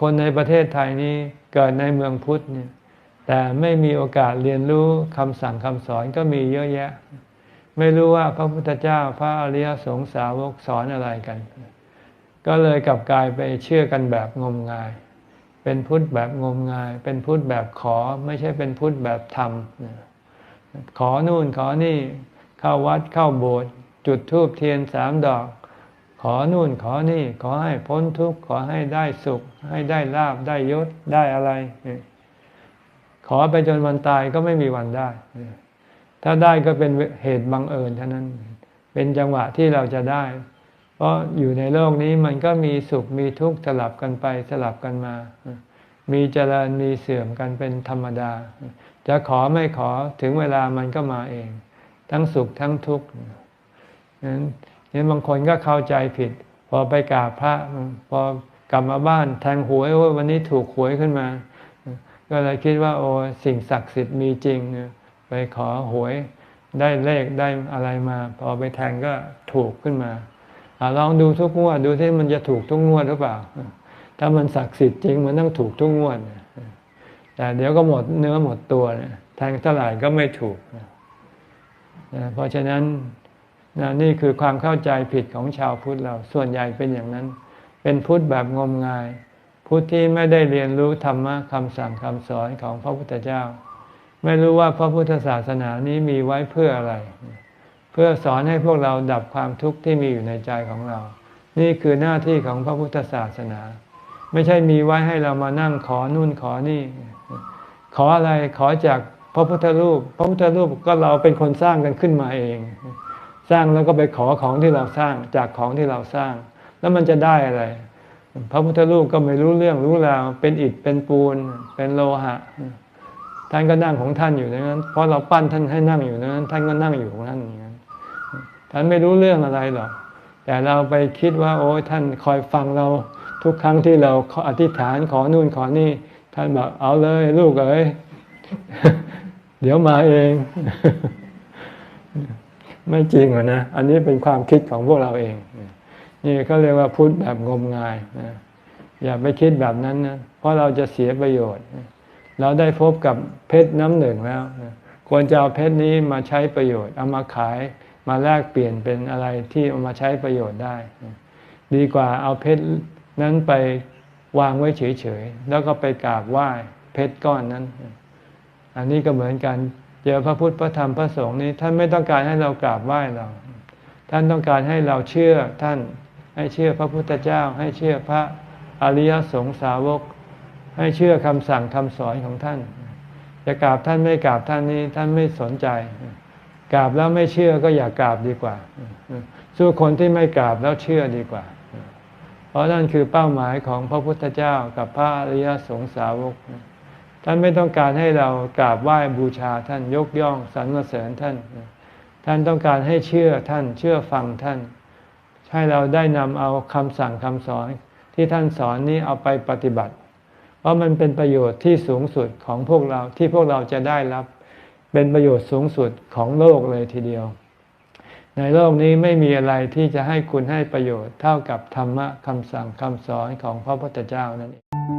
คนในประเทศไทยนี้เกิดในเมืองพุทธเนี่ยแต่ไม่มีโอกาสเรียนรู้คำสั่งคำสอนก็มีเยอะแยะ ไม่รู้ว่าพระพุทธเจ้าพระอริยสงสาวกสอนอะไรกัน ก็เลยกลับกลายไปเชื่อกันแบบงมงาย เป็นพุทธแบบงมงาย เป็นพุทธแบบขอไม่ใช่เป็นพุทธแบบทำขอนู่นขอนี่เข้าวัดเข้าโบสถ์จุดธูปเทียนสามดอก ขอนู่นขอนี่ขอให้พ้นทุกข์ขอให้ได้สุข ให้ได้ลาบได้ยศได้อะไร ขอไปจนวันตายก็ไม่มีวันได้ ถ้าได้ก็เป็นเหตุบังเอิญเท่านั้น เป็นจังหวะที่เราจะได้ เพราะอยู่ในโลกนี้มันก็มีสุขมีทุกข์สลับกันไปสลับกันมา มีเจริญมีเสื่อมกันเป็นธรรมดา จะขอไม่ขอถึงเวลามันก็มาเอง ทั้งสุขทั้งทุกข์นั้น นี่บางคนก็เข้าใจผิด พอไปกราบพระ พอกลับมาบ้านแทงหวยว่าวันนี้ถูกหวยขึ้นมา ก็เลยคิดว่า โอ้สิ่งศักดิ์สิทธิ์มีจริง ไปขอหวยได้เลขได้อะไรมา พอไปแทงก็ถูกขึ้นมาอลองดูทุกงวดดูที่มันจะถูกทุกงวดหรือเปล่า ถ้ามันศักดิ์สิทธิ์จริงมันต้องถูกทุกงวดแต่เดี๋ยวก็หมดเนื้อหมดตัวแทงเท่าไหร่ก็ไม่ถูกเพราะฉะนั้น นะนี่คือความเข้าใจผิดของชาวพุทธเราส่วนใหญ่เป็นอย่างนั้น เป็นพุทธแบบงมงาย พุทธที่ไม่ได้เรียนรู้ธรรมะคำสั่งคำสอนของพระพุทธเจ้า ไม่รู้ว่าพระพุทธศาสนานี้มีไว้เพื่ออะไร เพื่อสอนให้พวกเราดับความทุกข์ที่มีอยู่ในใจของเรา นี่คือหน้าที่ของพระพุทธศาสนา ไม่ใช่มีไว้ให้เรามานั่งขอนู่นขอนี่ ขออะไรขอจากพระพุทธรูป พระพุทธรูปก็เราเป็นคนสร้างกันขึ้นมาเอง สร้างแล้วก็ไปขอของที่เราสร้างจากของที่เราสร้าง แล้วมันจะได้อะไร พระพุทธรูปก็ไม่รู้เรื่องรู้ราวเป็นอิฐเป็นปูน เป็นโลหะ ท่านก็นั่งของท่านอยู่นั้น เพราะเราปั้นท่านให้นั่งอยู่นั้น ท่านก็นั่งอยู่ของท่านอย่างนั้นท่านไม่รู้เรื่องอะไรหรอกแต่เราไปคิดว่า โอ้ยท่านคอยฟังเราทุกครั้งที่เราอธิษฐานขอนู่นขอนี่ ท่านบอกเอาเลยลูกเอ้ยเดี๋ยวมาเอง ไม่จริงหรอนะ อันนี้เป็นความคิดของพวกเราเอง นี่เขาเรียกว่าพุทธแบบงมงายนะอย่าไปคิดแบบนั้นนะ เพราะเราจะเสียประโยชน์ เราได้พบกับเพชรน้ำหนึ่งแล้วควรจะเอาเพชรนี้มาใช้ประโยชน์ เอามาขายมาแลกเปลี่ยนเป็นอะไรที่เอามาใช้ประโยชน์ได้ ดีกว่าเอาเพชรนั้นไปวางไว้เฉยๆ แล้วก็ไปกราบไหว้เพชรก้อนนั้น อันนี้ก็เหมือนกัน จอพระพุทธพระธรรมพระสงฆ์นี้ ท่านไม่ต้องการให้เรากราบไหว้เรา ท่านต้องการให้เราเชื่อท่านให้เชื่อพระพุทธเจ้า ให้เชื่อพระอริยสงสาวก ให้เชื่อคำสั่งคำสอนของท่าน จะกราบท่านไม่กราบท่านนี้ท่านไม่สนใจ กราบแล้วไม่เชื่อก็อย่ากราบดีกว่า สู้คนที่ไม่กราบแล้วเชื่อดีกว่า เพราะนั่นคือเป้าหมายของพระพุทธเจ้ากับพระอริยสงสาวก ท่านไม่ต้องการให้เรากราบไหว้บูชาท่านยกย่องสรรเสริญท่าน ท่านต้องการให้เชื่อท่านเชื่อฟังท่าน ให้เราได้นำเอาคำสั่งคำสอนที่ท่านสอนนี้เอาไปปฏิบัติ เพราะมันเป็นประโยชน์ที่สูงสุดของพวกเราที่พวกเราจะได้รับ เป็นประโยชน์สูงสุดของโลกเลยทีเดียว ในโลกนี้ไม่มีอะไรที่จะให้คุณให้ประโยชน์เท่ากับธรรมะคำสั่งคำสอนของพระพุทธเจ้านั่นเอง